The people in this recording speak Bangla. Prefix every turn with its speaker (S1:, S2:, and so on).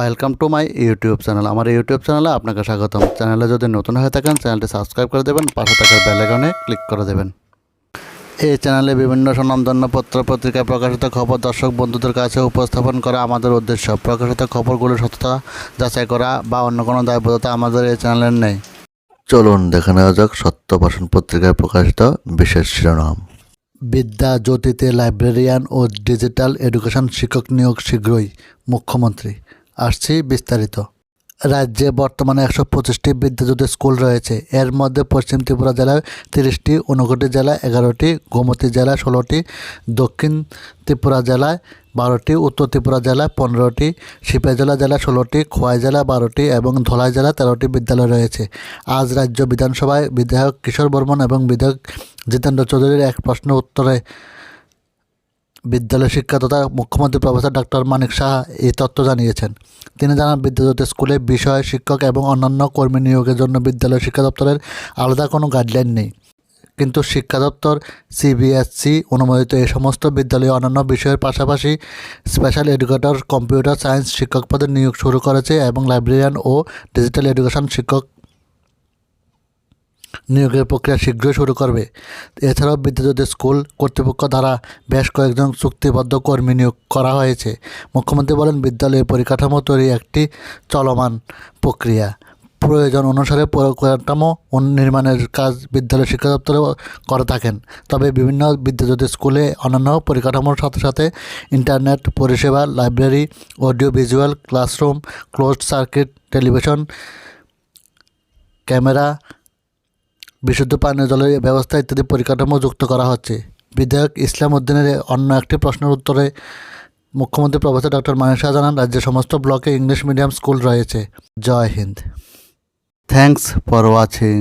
S1: Welcome to my YouTube channel আমার ইউটিউব চ্যানেলে আপনাকে স্বাগতম। চ্যানেলে যদি নতুন হয়ে থাকেন চ্যানেলটি সাবস্ক্রাইব করে দেবেন, পাশে থাকার আইকনে ক্লিক করে দেবেন। এই চ্যানেলে বিভিন্ন স্বনামধন্য পত্র, পত্রিকায় প্রকাশিত খবর, দর্শক, বন্ধুদের কাছে উপস্থাপন করা আমাদের উদ্দেশ্য। প্রকাশিত খবরগুলোর সত্যতা যাচাই করা বা অন্য কোনো দায়বদ্ধতা আমাদের এই চ্যানেলের নেই। চলুন দেখে নেওয়া যাক সত্যবাসন পত্রিকায় প্রকাশিত বিশেষ শিরোনাম। বিদ্যা, জ্যোতিতে লাইব্রেরিয়ান ও ডিজিটাল এডুকেশন শিক্ষক নিয়োগ শীঘ্রই। মুখ্যমন্ত্রী আসছি বিস্তারিত। রাজ্যে বর্তমানে একশো পঁচিশটি বিদ্যাজ্যোতি স্কুল রয়েছে। এর মধ্যে পশ্চিম ত্রিপুরা জেলায় তিরিশটি ঊনকোটি জেলায় এগারোটি, গোমতী জেলায় ষোলোটি, দক্ষিণ ত্রিপুরা জেলায় বারোটি, উত্তর ত্রিপুরা জেলায় পনেরোটি, সিপাহী জেলা ষোলোটি, খোয়াই জেলা বারোটি এবং ধলাই জেলা তেরোটি বিদ্যালয় রয়েছে। আজ রাজ্য বিধানসভায় বিধায়ক কিশোর বর্মন এবং বিধায়ক জিতেন্দ্র চৌধুরীর এক প্রশ্ন উত্তরে বিদ্যালয় শিক্ষা তথা মুখ্যমন্ত্রী প্রফেসর ডক্টর মানিক সাহা এই তথ্য জানিয়েছেন। তিনি জানান বিদ্যাজ্যোতি স্কুলে বিষয়, শিক্ষক এবং অন্যান্য কর্মী নিয়োগের জন্য বিদ্যালয় শিক্ষা দপ্তরের আলাদা কোনো গাইডলাইন নেই। কিন্তু শিক্ষা দপ্তর সিবিএসসি অনুমোদিত এই সমস্ত বিদ্যালয়ে অন্যান্য বিষয়ের পাশাপাশি স্পেশাল এডুকেটর, কম্পিউটার সায়েন্স শিক্ষক পদে নিয়োগ শুরু করেছে এবং লাইব্রেরিয়ান ও ডিজিটাল এডুকেশন শিক্ষক নিয়োগের প্রক্রিয়া শীঘ্রই শুরু করবে। এছাড়াও বিদ্যাজ্যোতি স্কুল কর্তৃপক্ষ দ্বারা বেশ কয়েকজন চুক্তিবদ্ধ কর্মী নিয়োগ করা হয়েছে। মুখ্যমন্ত্রী বলেন, বিদ্যালয়ের পরিকাঠামো তৈরি একটি চলমান প্রক্রিয়া। প্রয়োজন অনুসারে পরিকাঠামো নির্মাণের কাজ বিদ্যালয় শিক্ষা দপ্তরে করে থাকেন। তবে বিভিন্ন বিদ্যাজ্যোতি স্কুলে অন্যান্য পরিকাঠামোর সাথে সাথে ইন্টারনেট, পরিষেবা, library audio visual classroom, closed circuit, television, camera বিশুদ্ধ পানীয় জলের ব্যবস্থা ইত্যাদি পরিকাঠামো যুক্ত করা হচ্ছে। বিধায়ক ইসলাম উদ্দিনের অন্য একটি প্রশ্নের উত্তরে মুখ্যমন্ত্রী প্রফেসর ডক্টর শাহ জানান, রাজ্যের সমস্ত ব্লকে ইংলিশ মিডিয়াম স্কুল রয়েছে। জয় হিন্দ। Thanks for watching